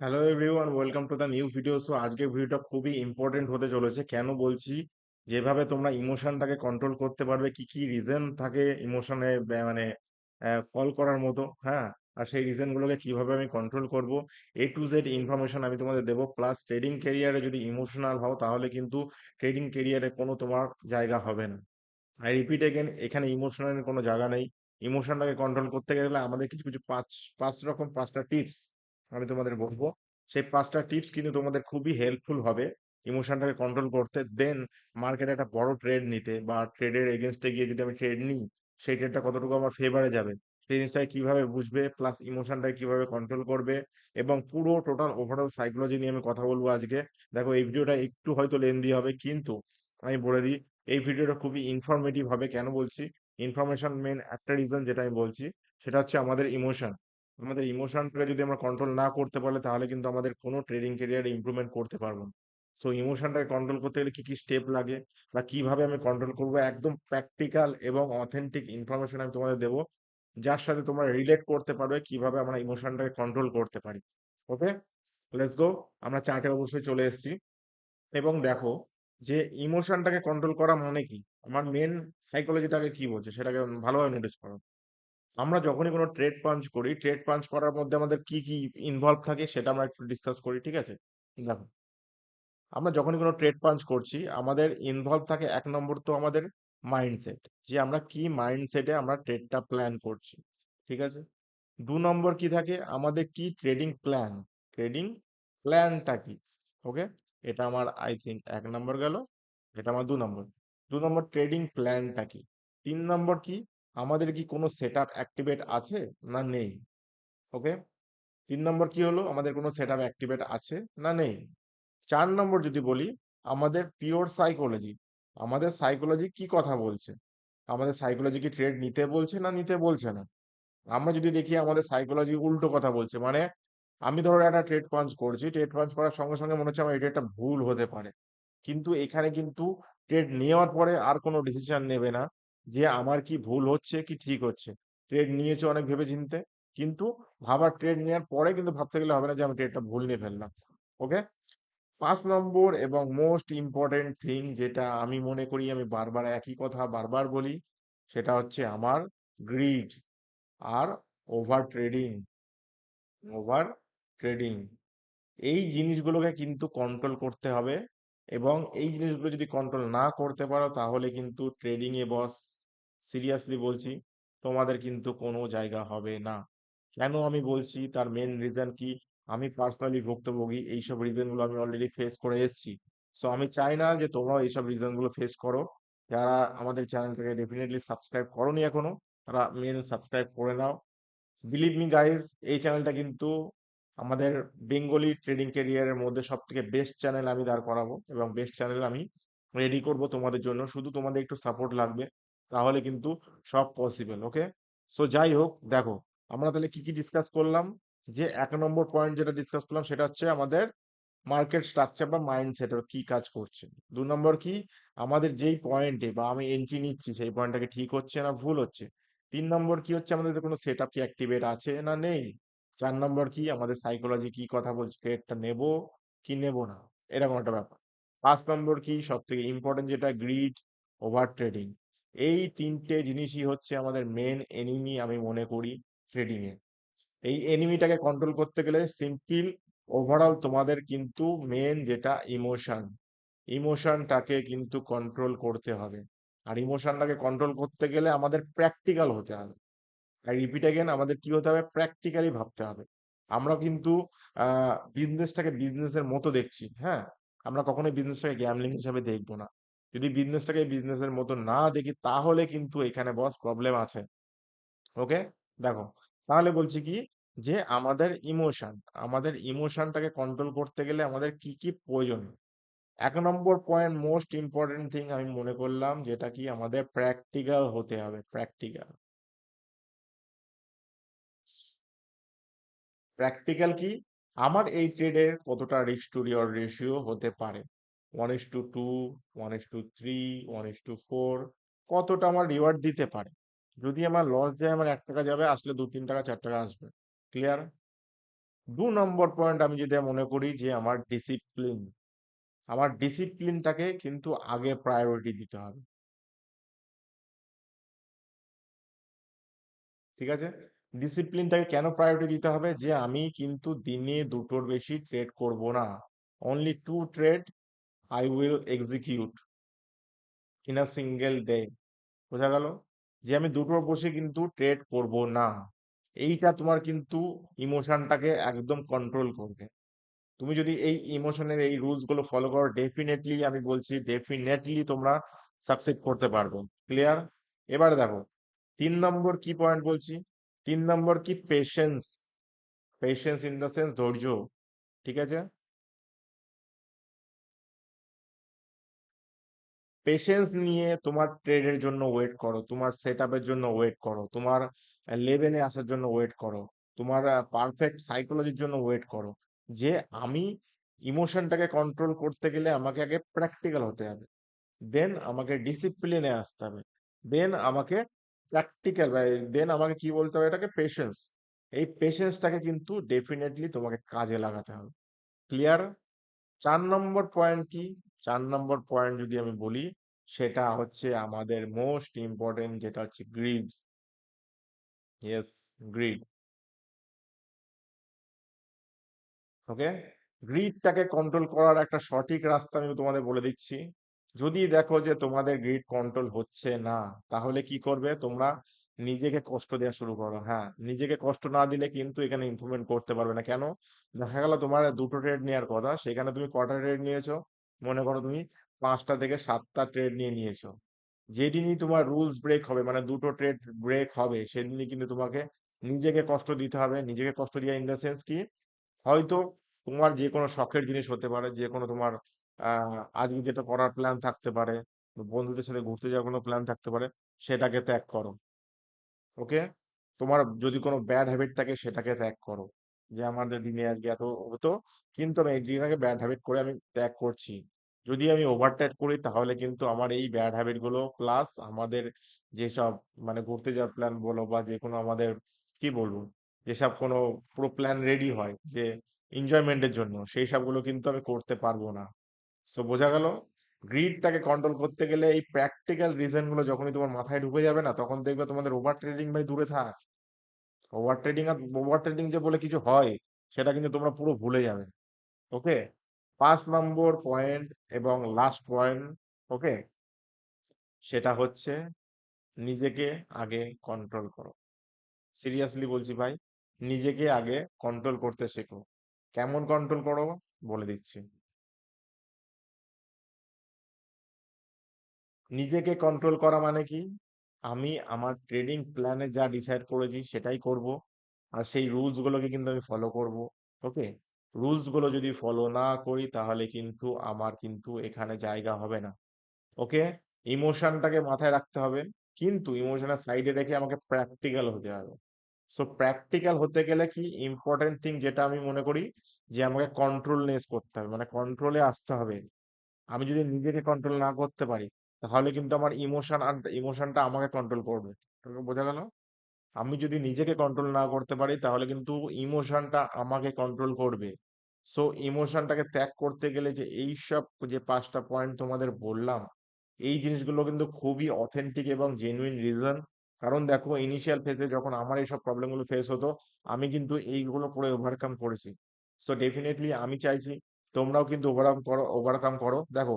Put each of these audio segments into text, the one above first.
Hello everyone welcome to the new video so আজকের ভিডিওটা খুবই ইম্পর্টেন্ট হতে চলেছে। কেন বলছি? যেভাবে তোমরা ইমোশনটাকে কন্ট্রোল করতে পারবে, কি কি রিজন থাকে ইমোশনে মানে ফল করার মতো হ্যাঁ? আর সেই রিজনগুলোকে কীভাবে আমি কন্ট্রোল করব এ টু জেড ইনফরমেশন আমি তোমাদের দেবো। প্লাস ট্রেডিং কেরিয়ারে যদি ইমোশনাল হও, তাহলে কিন্তু ট্রেডিং কেরিয়ারে কোনো তোমার জায়গা হবে না। আই রিপিট এগেন এখানে ইমোশনাল কোনো জায়গা নেই। ইমোশনটাকে কন্ট্রোল করতে গেলে আমাদের কিছু কিছু পাঁচ পাঁচ রকম, পাঁচটা টিপস আমি তোমাদের বলব, সেই পাঁচটা টিপস কিন্তু তোমাদের খুবই হেল্পফুল হবে। ইমোশনটাকে কন্ট্রোল করতে দেন মার্কেটে একটা বড় ট্রেড নিতে বা ট্রেডের এগেনস্টে গিয়ে যদি আমি ট্রেড নিই, সেই ট্রেডটা কতটুকু আমার ফেভারে যাবে? সেই জিনিসটাকে কীভাবে বুঝবে? প্লাস ইমোশনটাকে কীভাবে কন্ট্রোল করবে? এবং পুরো টোটাল ওভারঅল সাইকোলজি নিয়ে আমি কথা বলব আজকে। দেখো, এই ভিডিওটা একটু হয়তো লেন্দি হবে, কিন্তু আমি বলে দিই, এই ভিডিওটা খুবই ইনফরমেটিভ হবে। কেন বলছি? ইনফরমেশন মেন একটা রিজন যেটা আমি বলছি, সেটা হচ্ছে আমাদের ইমোশন আমাদের ইমোশনটাকে যদি আমরা কন্ট্রোল না করতে পারলে, তাহলে কিন্তু আমাদের কোনো ট্রেডিং ক্যারিয়ারে ইমপ্রুভমেন্ট করতে পারব না। সো ইমোশনটাকে কন্ট্রোল করতে গেলে কি কি স্টেপ লাগে? বা কীভাবে আমি কন্ট্রোল করব? একদম প্র্যাকটিক্যাল এবং অথেন্টিক ইনফরমেশন আমি তোমাদের দেবো, যার সাথে তোমরা রিলেট করতে পারবে কীভাবে আমরা ইমোশনটাকে কন্ট্রোল করতে পারি। ওকে লেটস গো আমরা চার্টে অবশ্যই চলে এসেছি। এবং দেখো, যে ইমোশনটাকে কন্ট্রোল করা মানে কি? আমার মেন সাইকোলজিটাকে কি বলছে? সেটাকে ভালোভাবে নোটিস করো। আমরা যখনই কোনো ট্রেড পাঞ্চ করি ট্রেড পাঞ্চ করার মধ্যে আমাদের কি কি ইনভলভ থাকে সেটা আমরা একটু ডিসকাস করি, ঠিক আছে? দেখো, আমরা যখনই কোনো ট্রেড পাঞ্চ করছি, আমাদের ইনভলভ থাকে এক নম্বর তো আমাদের মাইন্ডসেট যে আমরা কি মাইন্ডসেটে আমরা ট্রেডটা প্ল্যান করছি, ঠিক আছে? দু নম্বর কি থাকে? আমাদের কি ট্রেডিং প্ল্যান ট্রেডিং প্ল্যানটা কি ওকে এটা আমার আই থিঙ্ক এক নম্বর গেল, এটা আমার দু নম্বর। দু নম্বর ট্রেডিং প্ল্যানটা কি? তিন নম্বর কি? আমাদের কি কোনো সেট আপ অ্যাক্টিভেট আছে? না নেই। ওকে তিন নম্বর কি হলো? আমাদের কোনো সেট আপ অ্যাক্টিভেট আছে? না নেই। চার নম্বর যদি বলি, আমাদের পিওর সাইকোলজি আমাদের সাইকোলজি কি কথা বলছে? আমাদের সাইকোলজি কি ট্রেড নিতে বলছে না নিতে বলছে না? আমরা যদি দেখি আমাদের সাইকোলজি উল্টো কথা বলছে মানে আমি ধরো একটা ট্রেড পাঞ্চ করছি ট্রেড পাঞ্চ করার সঙ্গে সঙ্গে মনে হচ্ছে আমার এটা একটা ভুল হতে পারে। কিন্তু এখানে কিন্তু ট্রেড নেওয়ার পরে আর কোনো ডিসিশন নেবে না। যে আমার কি ভুল হচ্ছে, কি ঠিক হচ্ছে? ট্রেড নিয়েছে অনেক ভেবে চিনতে কিন্তু ভাবার ট্রেড নেওয়ার পরে কিন্তু ভাবতে গেলে হবে না যে আমি ট্রেডটা ভুল নিয়ে ফেললাম ওকে পাঁচ নম্বর এবং মোস্ট ইম্পর্টেন্ট থিং যেটা আমি মনে করি, আমি বারবার একই কথা বারবার বলি, সেটা হচ্ছে আমার গ্রিড আর ওভার ট্রেডিং ওভার ট্রেডিং এই জিনিসগুলোকে কিন্তু কন্ট্রোল করতে হবে এবং এই জিনিসগুলো যদি কন্ট্রোল না করতে পারো, তাহলে কিন্তু ট্রেডিংয়ে বস সিরিয়াসলি বলছি, তোমাদের কিন্তু কোনো জায়গা হবে না। কেন আমি বলছি, তার মেন রিজন কি? আমি পার্সোনালি ভুক্তভোগী, এইসব রিজনগুলো আমি অলরেডি ফেস করে এসেছি। সো আমি চাই না যে তোমরাও এইসব রিজনগুলো ফেস করো। যারা আমাদের চ্যানেলটাকে ডেফিনেটলি সাবস্ক্রাইব করোনি এখনও, তারা মেন সাবস্ক্রাইব করে নাও। বিলিভ মি গাইজ এই চ্যানেলটা কিন্তু আমাদের বেঙ্গলি ট্রেডিং ক্যারিয়ারের মধ্যে সব থেকে বেস্ট চ্যানেল আমি দাঁড় করাবো এবং বেস্ট চ্যানেল আমি রেডি করব তোমাদের জন্য। শুধু তোমাদের একটু সাপোর্ট লাগবে। তাহলে কিন্তু সব পসিবল ওকে সো যাই হোক দেখো, আমরা তাহলে কি কি ডিসকাস করলাম? যে এক নম্বর পয়েন্ট যেটা ডিসকাস করলাম সেটা হচ্ছে আমাদের মার্কেট স্ট্রাকচার বা মাইন্ডসেট কি কাজ করছে। দু নম্বর কি? আমাদের যেই পয়েন্টে বা আমি এন্ট্রি নিচ্ছি, সেই পয়েন্টটাকে ঠিক হচ্ছে না, ভুল হচ্ছে। তিন নম্বর কি হচ্ছে? আমাদের কোনো সেট আপ কি অ্যাক্টিভেট আছে না নেই? চার নম্বর কি? আমাদের সাইকোলজি কি কথা বলছে? ট্রেডটা নেব কি নেব না? এরকম একটা ব্যাপার। পাঁচ নম্বর কি? সব থেকে ইম্পর্টেন্ট যেটা গ্রিড ওভার ট্রেডিং এই তিনটে জিনিসই হচ্ছে আমাদের মেন এনিমি আমি মনে করি ট্রেডিং এ। এই এনিমিটাকে কন্ট্রোল করতে গেলে সিম্পল ওভারঅল তোমাদের কিন্তু মেন যেটা ইমোশন ইমোশনটাকে কিন্তু কন্ট্রোল করতে হবে। আর ইমোশনটাকে কন্ট্রোল করতে গেলে আমাদের প্র্যাকটিক্যাল হতে হবে। আর রিপিট এগেন আমাদের কি হতে হবে? প্র্যাকটিক্যালি ভাবতে হবে। আমরা কিন্তু বিজনেসটাকে বিজনেসের মতো দেখছি হ্যাঁ? আমরা কখনোই বিজনেসটাকে গ্যামলিং হিসাবে দেখব না। যদি বিজনেসটাকে বিজনেসের মতো না দেখি, তাহলে কিন্তু এখানে বস প্রবলেম আছে। ওকে দেখো, তাহলে বলছি কি? যে আমাদের ইমোশন আমাদের ইমোশনটাকে কন্ট্রোল করতে গেলে আমাদের কি কি প্রয়োজন? এক নম্বর পয়েন্ট মোস্ট ইম্পর্টেন্ট থিং আমি মনে করলাম যেটা কি? আমাদের প্র্যাকটিক্যাল হতে হবে প্র্যাকটিক্যাল প্র্যাকটিক্যাল কি? আমার এই ট্রেডের কতটা রিস্ক টু রিওয়ার্ড রেশিও হতে পারে? One is to two one is to three one is to four কতটা আমার রিওয়ার্ড দিতে পারে? যদি আমার লস যায় আমার এক টাকা যাবে, আসলে দু, তিন টাকা, চার টাকা আসবে। ক্লিয়ার দু নম্বর পয়েন্ট আমি যদি মনে করি যে আমার ডিসিপ্লিন আমার ডিসিপ্লিনটাকে কিন্তু আগে প্রায়োরিটি দিতে হবে। ঠিক আছে? ডিসিপ্লিনটাকে কেন প্রায়োরিটি দিতে হবে? যে আমি কিন্তু দিনে দুটোর বেশি ট্রেড করব না। Only two trade I will execute in a single day বোঝা গেল? যে আমি দুটোর বসে কিন্তু ট্রেড করব না। এইটা তোমার কিন্তু ইমোশনটাকে একদম কন্ট্রোল করবে। তুমি যদি এই ইমোশনের এই রুলসগুলো ফলো করো ডেফিনেটলি আমি বলছি ডেফিনেটলি তোমরা সাকসেস করতে পারবে। ক্লিয়ার এবার দেখো, তিন নম্বর কি পয়েন্ট বলছি? তিন নম্বর কি patience patience in the sense ধৈর্য। ঠিক আছে? পেশেন্স নিয়ে তোমার ট্রেডের জন্য ওয়েট করো, তোমার সেট আপের জন্য ওয়েট করো, তোমার লেভেলে আসার জন্য ওয়েট করো, তোমার পারফেক্ট সাইকোলজির জন্য ওয়েট করো। যে আমি ইমোশনটাকে কন্ট্রোল করতে গেলে আমাকে আগে প্র্যাকটিক্যাল হতে হবে দেন আমাকে ডিসিপ্লিনে আসতে হবে দেন আমাকে প্র্যাকটিক্যাল দেন আমাকে কি বলতে হবে এটাকে? পেশেন্স এই পেশেন্সটাকে কিন্তু ডেফিনেটলি তোমাকে কাজে লাগাতে হবে। ক্লিয়ার চার নম্বর পয়েন্ট কি? চার নম্বর পয়েন্ট যদি আমি বলি, সেটা হচ্ছে আমাদের মোস্ট ইম্পর্টেন্ট যেটা হচ্ছে গ্রিড। Yes, greed. ওকে? গ্রিডটাকে কন্ট্রোল করার একটা সঠিক রাস্তা আমি তোমাদের বলে দিচ্ছি। যদি দেখো যে তোমাদের গ্রিড কন্ট্রোল হচ্ছে না, তাহলে কি করবে? তোমরা নিজেকে কষ্ট দেওয়া শুরু করো। হ্যাঁ নিজেকে কষ্ট না দিলে কিন্তু এখানে ইমপ্রুভমেন্ট করতে পারবে না। কেন? দেখা গেল তোমার দুটো ট্রেড নেওয়ার কথা, সেখানে তুমি কটা ট্রেড নিয়েছো? মনে করো তুমি পাঁচটা থেকে সাতটা ট্রেড নিয়ে নিয়েছো। যেদিনই তোমার রুলস ব্রেক হবে মানে দুটো ট্রেড ব্রেক হবে, সেদিনই কিন্তু তোমাকে নিজেকে কষ্ট দিতে হবে। নিজেকে কষ্ট দেওয়া ইন দ্য সেন্স কি, হয়তো তোমার যে কোনো শখের জিনিস হতে পারে যে কোনো তোমার আজকে যেটা করার প্ল্যান থাকতে পারে, বন্ধুদের সাথে ঘুরতে যাওয়ার কোনো প্ল্যান থাকতে পারে, সেটাকে ত্যাগ করো। ওকে তোমার যদি কোনো ব্যাড হ্যাবিট থাকে, সেটাকে ত্যাগ করো। যে আমাদের দিনে আজকে এত হতো, কিন্তু আমি একদিনকে ব্যাড হ্যাবিট করে আমি ত্যাগ করছি। যদি আমি ওভারটেক করি, তাহলে কিন্তু আমার এই ব্যাড হ্যাবিটগুলো প্লাস আমাদের যেসব মানে ঘুরতে যাওয়ার প্ল্যান বলো বা যে কোনো আমাদের কি বলব, যেসব কোনো পুরো প্ল্যান রেডি হয় যে এনজয়মেন্টের জন্য, সেই সবগুলো কিন্তু আমি করতে পারব না। সো বোঝা গেল? গ্রিডটাকে কন্ট্রোল করতে গেলে এই প্র্যাকটিক্যাল রিজনগুলো যখনই তোমার মাথায় ঢুকে যাবে না, তখন দেখবে তোমাদের ওভার ট্রেডিং ভাই দূরে থাক। ওভার ট্রেডিং আর ওভার ট্রেডিং যে বলে কিছু হয়, সেটা কিন্তু তোমরা পুরো ভুলে যাবে ওকে পাঁচ নম্বর পয়েন্ট এবং লাস্ট পয়েন্ট ওকে সেটা হচ্ছে নিজেকে আগে কন্ট্রোল করো। সিরিয়াসলি বলছি ভাই, নিজেকে আগে কন্ট্রোল করতে শেখো। কেমন কন্ট্রোল করো? বলে দিচ্ছি। নিজেকে কন্ট্রোল করা মানে কি? আমি আমার ট্রেডিং প্ল্যানে যা ডিসাইড করেছি সেটাই করব। আর সেই রুলস গুলোকে কিন্তু আমি ফলো করব ওকে রুলসগুলো যদি ফলো না করি তাহলে কিন্তু আমার কিন্তু এখানে জায়গা হবে না ওকে ইমোশনটাকে মাথায় রাখতে হবে, কিন্তু ইমোশনের সাইডে রেখে আমাকে প্র্যাকটিক্যাল হতে হবে। সো প্র্যাকটিক্যাল হতে গেলে কি ইম্পর্টেন্ট থিং যেটা আমি মনে করি যে আমাকে কন্ট্রোলনেস করতে হবে মানে কন্ট্রোলে আসতে হবে। আমি যদি নিজেকে কন্ট্রোল না করতে পারি তাহলে কিন্তু আমার ইমোশন আর ইমোশনটা আমাকে কন্ট্রোল করবে। বোঝা গেল? আমি যদি নিজেকে কন্ট্রোল না করতে পারি, তাহলে কিন্তু ইমোশনটা আমাকে কন্ট্রোল করবে। সো ইমোশনটাকে ত্যাগ করতে গেলে যে এই সব যে পাঁচটা পয়েন্ট তোমাদের বললাম, এই জিনিসগুলো কিন্তু খুবই অথেন্টিক এবং জেনুইন রিজন কারণ দেখো ইনিশিয়াল ফেজে যখন আমার এইসব প্রবলেমগুলো ফেস হতো, আমি কিন্তু এইগুলো পুরো ওভারকাম করেছি। সো ডেফিনেটলি আমি চাইছি তোমরাও কিন্তু ওভারকাম করো ওভারকাম করো। দেখো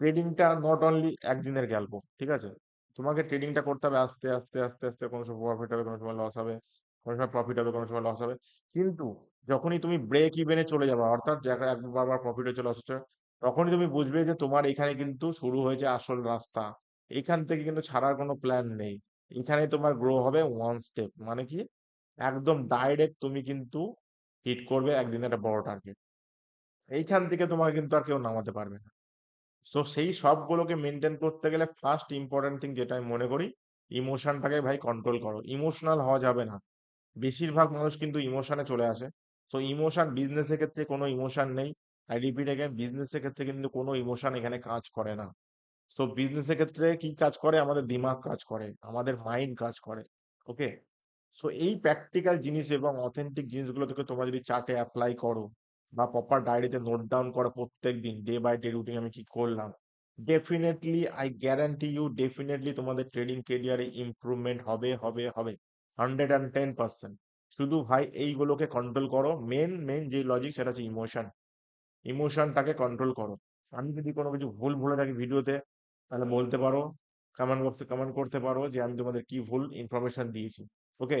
ট্রেডিংটা নট অনলি একদিনের গল্প ঠিক আছে? তোমাকে ট্রেডিংটা করতে হবে আস্তে আস্তে আস্তে আস্তে কোনো সময় প্রফিট হবে, কোনো সময় লস হবে, কোনো সময় প্রফিট হবে, কোনো সময় লস হবে। কিন্তু যখনই তুমি ব্রেক ইভেনে চলে যাবে, অর্থাৎ একবার প্রফিট হচ্ছে লস হচ্ছে, তখনই তুমি বুঝবে যে তোমার এখানে কিন্তু শুরু হয়েছে আসল রাস্তা। এখান থেকে কিন্তু ছাড়ার কোনো প্ল্যান নেই। এখানে তোমার গ্রো হবে ওয়ান স্টেপ মানে কি? একদম ডাইরেক্ট তুমি কিন্তু হিট করবে একদিন একটা বড় টার্গেট এইখান থেকে তোমার কিন্তু আর কেউ নামাতে পারবে না। সো সেই সবগুলোকে মেনটেন করতে গেলে ফার্স্ট ইম্পর্টেন্ট থিং যেটা আমি মনে করি ইমোশনটাকে ভাই কন্ট্রোল করো। ইমোশনাল হওয়া যাবে না। বেশিরভাগ মানুষ কিন্তু ইমোশনে চলে আসে। সো ইমোশন বিজনেসের ক্ষেত্রে কোনো ইমোশন নেই। আই রিপিট এগেন বিজনেসের ক্ষেত্রে কিন্তু কোনো ইমোশন এখানে কাজ করে না। সো বিজনেসের ক্ষেত্রে কি কাজ করে? আমাদের দিমাগ কাজ করে, আমাদের মাইন্ড কাজ করে ওকে সো এই প্র্যাকটিক্যাল জিনিস এবং অথেন্টিক জিনিসগুলো থেকে তোমরা যদি চার্টে অ্যাপ্লাই করো বা প্রপার ডায়েরিতে নোট ডাউন করা প্রত্যেক দিন ডে বাই ডে রুটিন আমি কি করলাম? Definitely I guarantee you definitely তোমাদের ট্রেডিং কেরিয়ারে ইমপ্রুভমেন্ট হবে হবে হবে হান্ড্রেড অ্যান্ড টেন পার্সেন্ট শুধু ভাই, এইগুলোকে কন্ট্রোল করো। মেন মেন যে লজিক সেটা হচ্ছে ইমোশন ইমোশনটাকে কন্ট্রোল করো। আমি যদি কোনো কিছু ভুল ভুলে থাকি ভিডিওতে, তাহলে বলতে পারো কমেন্ট বক্সে কমেন্ট করতে পারো যে আমি তোমাদের কি ভুল ইনফরমেশন দিয়েছি। ওকে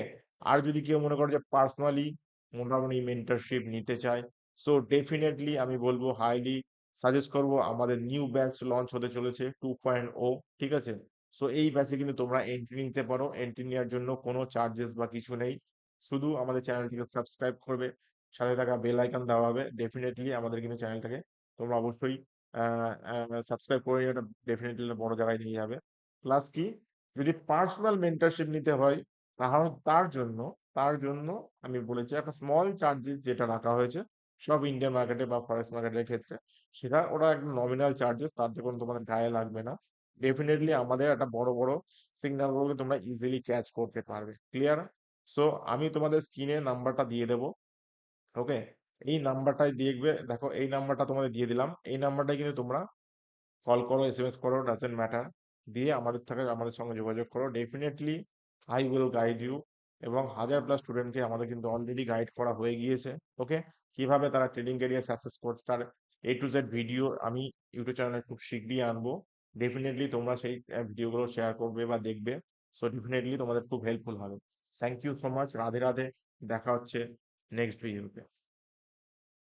আর যদি কেউ মনে করো যে পার্সোনালি মোটামুটি মেন্টরশিপ নিতে চায় সো ডেফিনেটলি আমি বলব হাইলি সাজেস্ট করব, আমাদের নিউ ব্যাচ লঞ্চ হতে চলেছে টু পয়েন্ট ও ঠিক আছে? সো এই ব্যাচে কিন্তু তোমরা এন্ট্রি নিতে পারো এন্ট্রি নেওয়ার জন্য কোনো চার্জেস বা কিছু নেই। শুধু আমাদের চ্যানেলটিকে সাবস্ক্রাইব করবে, সাথে থাকা বেল আইকন দেওয়া হবে ডেফিনেটলি আমাদের কিন্তু চ্যানেলটাকে তোমরা অবশ্যই সাবস্ক্রাইব করে এটা ডেফিনেটলি বড় জায়গায় নিয়ে যাবে। প্লাস কি, যদি পার্সোনাল মেন্টারশিপ নিতে হয়, তাহলে তার জন্য তার জন্য আমি বলেছি একটা স্মল চার্জেস যেটা রাখা হয়েছে সব ইন্ডিয়ান মার্কেটে বা ফরেক্স মার্কেটের ক্ষেত্রে, সেটা ওরা একদম নমিনাল চার্জেস তার কোনো তোমাদের গায়ে লাগবে না। ডেফিনেটলি আমাদের একটা বড় বড় সিগন্যালগুলোকে তোমরা ইজিলি ক্যাচ করতে পারবে। ক্লিয়ার সো আমি তোমাদের স্ক্রিনে নাম্বারটা দিয়ে দেবো। ওকে এই নাম্বারটাই দেখবে, দেখো, এই নাম্বারটা তোমাদের দিয়ে দিলাম। এই নাম্বারটাই কিন্তু তোমরা কল করো এস এম এস করো ডাজেন্ট ম্যাটার দিয়ে আমাদের থেকে, আমাদের সঙ্গে যোগাযোগ করো। Definitely I will guide you এবং হাজার প্লাস স্টুডেন্টকে আমাদের কিন্তু অলরেডি গাইড করা হয়ে গিয়েছে ওকে কীভাবে তারা ট্রেডিং ক্যারিয়ার সাকসেস করছে, তার এ টু জেড ভিডিও আমি ইউটিউব চ্যানেলে খুব শীঘ্রই আনব। ডেফিনেটলি তোমরা সেই ভিডিওগুলো শেয়ার করবে বা দেখবে সো ডেফিনেটলি তোমাদের খুব হেল্পফুল হবে। Thank you so much Radhe Radhe, দেখা হচ্ছে নেক্সট ভিডিওতে